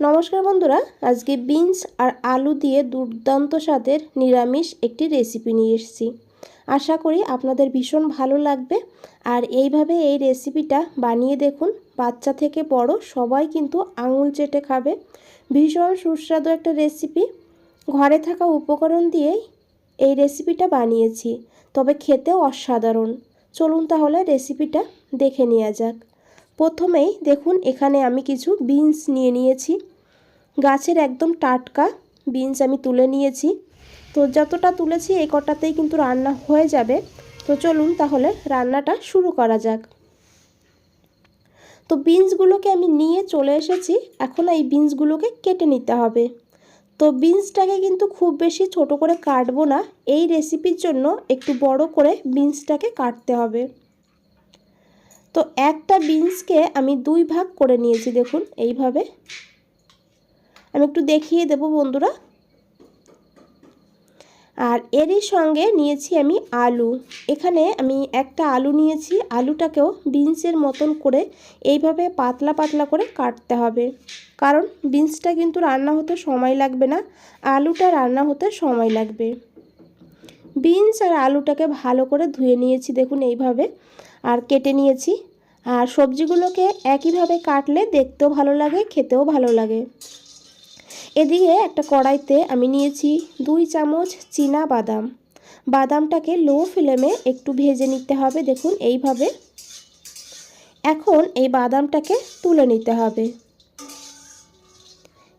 নমস্কার বন্ধুরা, আজকে বিনস আর আলু দিয়ে দুর্দান্ত স্বাদের নিরামিষ একটি রেসিপি নিয়ে এসেছি। আশা করি আপনাদের ভীষণ ভালো লাগবে। আর এইভাবে এই রেসিপিটা বানিয়ে দেখুন, বাচ্চা থেকে বড় সবাই কিন্তু আঙুল চেটে খাবে। ভীষণ সুস্বাদু একটা রেসিপি ঘরে থাকা উপকরণ দিয়েই এই রেসিপিটা বানিয়েছি, তবে খেতেও অসাধারণ। চলুন তাহলে রেসিপিটা দেখে নেওয়া যাক। প্রথমেই দেখুন এখানে আমি কিছু বিনস নিয়ে নিয়েছি। গাছের একদম টাটকা বিনস আমি তুলে নিয়েছি। তো যতটা তুলেছি এই কটাতেই কিন্তু রান্না হয়ে যাবে। তো চলুন তাহলে রান্নাটা শুরু করা যাক। তো বিনসগুলোকে আমি নিয়ে চলে এসেছি। এখন এই বিনসগুলোকে কেটে নিতে হবে। তো বিনসটাকে কিন্তু খুব বেশি ছোট করে কাটবো না। এই রেসিপির জন্য একটু বড় করে বিনসটাকে কাটতে হবে। তো একটা বিনসকে আমি দুই ভাগ করে নিয়েছি, দেখুন, এইভাবে। আমি একটু দেখিয়ে দেব বন্ধুরা। আর এরই সঙ্গে নিয়েছি আমি আলু। এখানে আমি একটা আলু নিয়েছি, আলুটাকেও বিনসের মতন করে এইভাবে পাতলা পাতলা করে কাটতে হবে। কারণ বিনসটা কিন্তু রান্না হতে সময় লাগবে না, আলুটা রান্না হতে সময় লাগবে। বিনস আর আলুটাকে ভালো করে ধুয়ে নিয়েছি, দেখুন, এইভাবে। আর কেটে নিয়েছি। আর সবজিগুলোকে একইভাবে কাটলে দেখতেও ভালো লাগে, খেতেও ভালো লাগে। এদিকে একটা কড়াইতে আমি নিয়েছি দুই চামচ চীনা বাদাম। বাদামটাকে লো ফ্লেমে একটু ভেজে নিতে হবে, দেখুন এইভাবে। এখন এই বাদামটাকে তুলে নিতে হবে।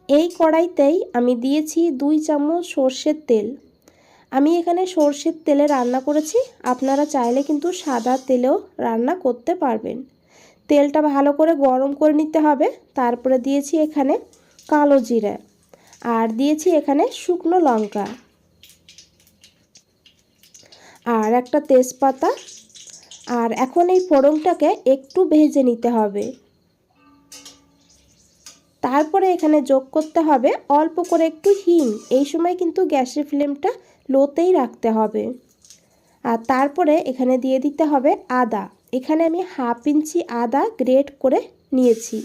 এই কড়াইতেই আমি দিয়েছি দুই চামচ সর্ষের তেল। আমি এখানে সর্ষের তেলে রান্না করেছি, আপনারা চাইলে কিন্তু সাদা তেলেও রান্না করতে পারবেন। তেলটা ভালো করে গরম করে নিতে হবে। তারপরে দিয়েছি এখানে কালো জিরা আর দিয়েছি এখানে শুকনো লঙ্কা। আর একটা তেজপাতা। আর এখন এই ফোড়নটাকে একটু ভেজে নিতে হবে। তারপরে এখানে যোগ করতে হবে অল্প করে একটু হিং। এই সময় কিন্তু গ্যাসের ফ্লেমটা লোতেই রাখতে হবে। আর তারপরে এখানে দিয়ে দিতে হবে আদা। এখানে আমি হাফ ইঞ্চি আদা গ্রেট করে নিয়েছি।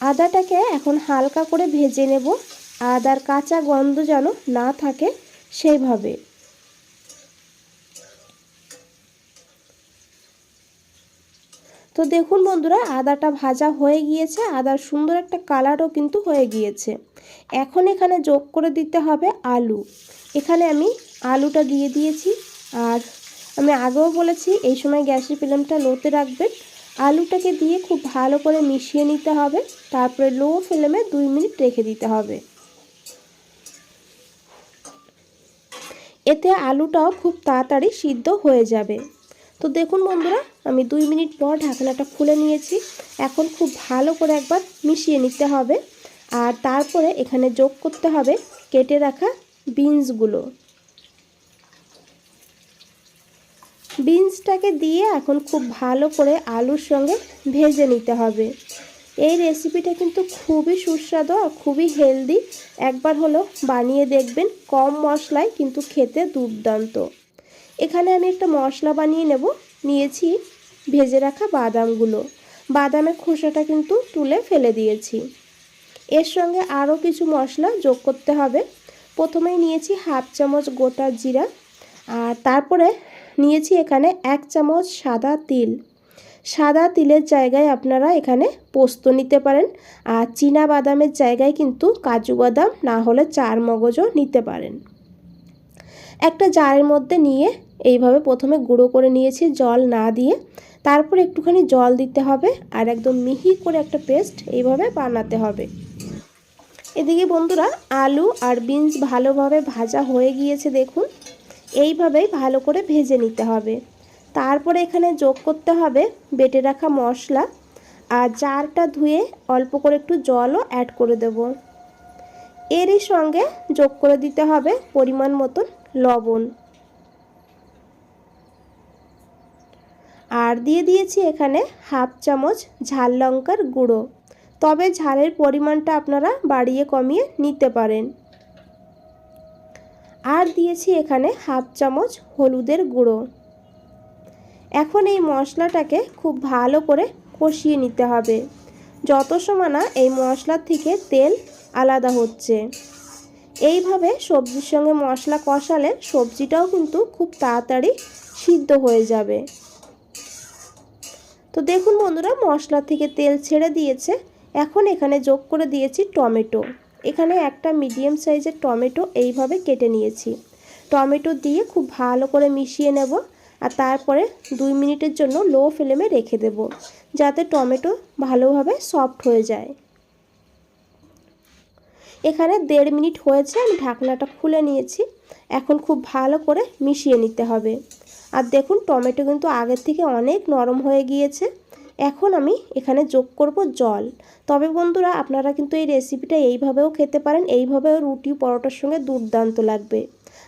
আদাটাকে এখন হালকা করে ভেজে নেব। আদার কাঁচা গন্ধ যেন না থাকে সেইভাবে। তো দেখুন বন্ধুরা, আদাটা ভাজা হয়ে গিয়েছে। আদার সুন্দর একটা কালারও কিন্তু হয়ে গিয়েছে। এখন এখানে যোগ করে দিতে হবে আলু। এখানে আমি আলুটা দিয়ে দিয়েছি। আর আমি আগেও বলেছি, এই সময় গ্যাসের ফ্লেমটা লোতে রাখবেন আলুটাকে দিয়ে খুব ভালো করে মিশিয়ে নিতে হবে। তারপরে লো ফ্লেমে দুই মিনিট রেখে দিতে হবে। এতে আলুটাও খুব তাড়াতাড়ি সিদ্ধ হয়ে যাবে। তো দেখুন বন্ধুরা, আমি দুই মিনিট পর ঢাকনাটা খুলে নিয়েছি। এখন খুব ভালো করে একবার মিশিয়ে নিতে হবে। আর তারপরে এখানে যোগ করতে হবে কেটে রাখা বিনসগুলো। বিনসটাকে দিয়ে এখন খুব ভালো করে আলুর সঙ্গে ভেজে নিতে হবে। এই রেসিপিটা কিন্তু খুবই সুস্বাদু আর খুবই হেলদি। একবার হলো বানিয়ে দেখবেন, কম মশলায় কিন্তু খেতে দুর্দান্ত। এখানে আমি একটা মশলা বানিয়ে নেব, নিয়েছি ভেজে রাখা বাদামগুলো। বাদামের খোসাটা কিন্তু তুলে ফেলে দিয়েছি। এর সঙ্গে আরও কিছু মশলা যোগ করতে হবে। প্রথমেই নিয়েছি হাফ চামচ গোটা জিরা আর তারপরে নিয়েছি এখানে এক চামচ সাদা তিল। সাদা তিলের জায়গায় আপনারা এখানে পোস্ত নিতে পারেন আর চীনা বাদামের জায়গায় কিন্তু কাজু বাদাম না হলে চার মগজও নিতে পারেন। একটা জারের মধ্যে নিয়ে এইভাবে প্রথমে গুঁড়ো করে নিয়েছি জল না দিয়ে। তারপর একটুখানি জল দিতে হবে আর একদম মিহি করে একটা পেস্ট এইভাবে বানাতে হবে। এদিকে বন্ধুরা আলু আর বিনস ভালোভাবে ভাজা হয়ে গিয়েছে দেখুন। এইভাবেই ভালো করে ভেজে নিতে হবে। তারপরে এখানে যোগ করতে হবে বেটে রাখা মশলা আর জারটা ধুয়ে অল্প করে একটু জলও অ্যাড করে দেব। এরই সঙ্গে যোগ করে দিতে হবে পরিমাণ মতন লবণ। আর দিয়ে দিয়েছি এখানে হাফ চামচ ঝাল লঙ্কার গুঁড়ো। তবে ঝালের পরিমাণটা আপনারা বাড়িয়ে কমিয়ে নিতে পারেন। আর দিয়েছি এখানে হাফ চামচ হলুদের গুঁড়ো। এখন এই মশলাটাকে খুব ভালো করে কষিয়ে নিতে হবে। যত সময় না এই মশলার থেকে তেল আলাদা হচ্ছে। এইভাবে সবজির সঙ্গে মশলা কষালে সবজিটাও কিন্তু খুব তাড়াতাড়ি সিদ্ধ হয়ে যাবে। তো দেখুন বন্ধুরা, মশলা থেকে তেল ছেড়ে দিয়েছে। এখন এখানে যোগ করে দিয়েছি টমেটো। এখানে একটা মিডিয়াম সাইজের টমেটো এইভাবে কেটে নিয়েছি। টমেটো দিয়ে খুব ভালো করে মিশিয়ে নেব আর তারপরে দুই মিনিটের জন্য লো ফ্লেমে রেখে দেব যাতে টমেটো ভালোভাবে সফট হয়ে যায়। এখানে দেড় মিনিট হয়েছে, আমি ঢাকনাটা খুলে নিয়েছি। এখন খুব ভালো করে মিশিয়ে নিতে হবে। আর দেখুন, টমেটো কিন্তু আগের থেকে অনেক নরম হয়ে গিয়েছে। এখন আমি এখানে যোগ করব জল। তবে বন্ধুরা, আপনারা কিন্তু এই রেসিপিটা এইভাবেও খেতে পারেন, এইভাবেও রুটি, পরোটার সঙ্গে দুর্দান্ত লাগবে।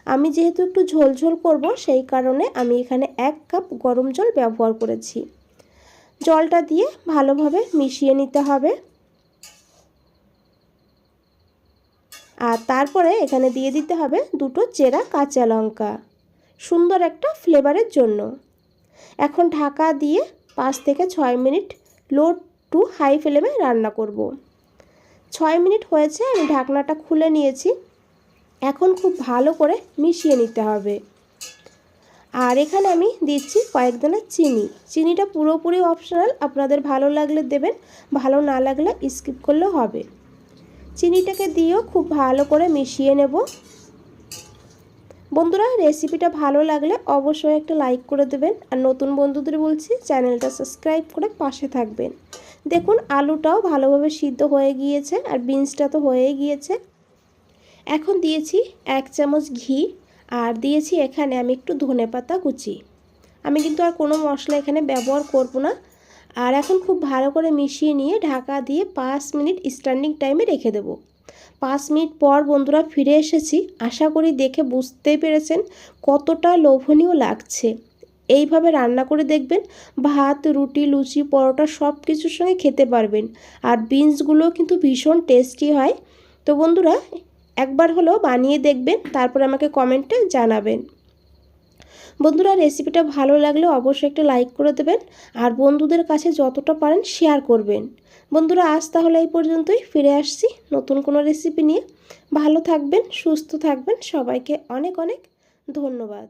আমি যেহেতু একটু ঝোলঝোল করব, সেই কারণে আমি এখানে এক কাপ গরম জল ব্যবহার করেছি। জলটা দিয়ে ভালোভাবে মিশিয়ে নিতে হবে। আর তারপরে এখানে দিয়ে দিতে হবে দুটো চেরা কাঁচা লঙ্কা। সুন্দর একটা ফ্লেভারের জন্য। এখন ঢাকা দিয়ে পাঁচ থেকে ছয় মিনিট লো টু হাই ফ্লেমে রান্না করব। ছয় মিনিট হয়েছে, আমি ঢাকনাটা খুলে নিয়েছি। এখন খুব ভালো করে মিশিয়ে নিতে হবে। আর এখানে আমি দিচ্ছি কয়েক দানা চিনি। চিনিটা পুরোপুরি অপশনাল আপনাদের ভালো লাগলে দেবেন, ভালো না লাগলে স্কিপ করলেও হবে। চিনিটাকে দিয়েও খুব ভালো করে মিশিয়ে নেব। বন্ধুরা রেসিপিটা ভালো লাগলে অবশ্যই একটা লাইক করে দেবেন। আর নতুন বন্ধুদের বলছি, চ্যানেলটা সাবস্ক্রাইব করে পাশে থাকবেন। দেখুন, আলুটাও ভালোভাবে সিদ্ধ হয়ে গিয়েছে আর বিনসটা তো হয়েই গিয়েছে। এখন দিয়েছি এক চামচ ঘি আর দিয়েছি এখানে আমি একটু ধনে পাতা কুচি। আমি কিন্তু আর কোনো মশলা এখানে ব্যবহার করব না। আর এখন খুব ভালো করে মিশিয়ে নিয়ে ঢাকা দিয়ে পাঁচ মিনিট স্ট্যান্ডিং টাইমে রেখে দেব। পাঁচ মিনিট পর বন্ধুরা ফিরে এসেছি। আশা করি দেখে বুঝতেই পেরেছেন কতটা লোভনীয় লাগছে। এইভাবে রান্না করে দেখবেন, ভাত, রুটি, লুচি, পরোটা সব কিছুর সঙ্গে খেতে পারবেন। আর বিনসগুলো কিন্তু ভীষণ টেস্টি হয়। তো বন্ধুরা, একবার হলো বানিয়ে দেখবেন, তারপর আমাকে কমেন্টে জানাবেন। বন্ধুরা রেসিপিটা ভালো লাগলে অবশ্যই একটা লাইক করে দেবেন আর বন্ধুদের কাছে যতটা পারেন শেয়ার করবেন। বন্ধুরা, আজ তাহলে এই পর্যন্তই। ফিরে আসছি নতুন কোনো রেসিপি নিয়ে। ভালো থাকবেন, সুস্থ থাকবেন। সবাইকে অনেক অনেক ধন্যবাদ।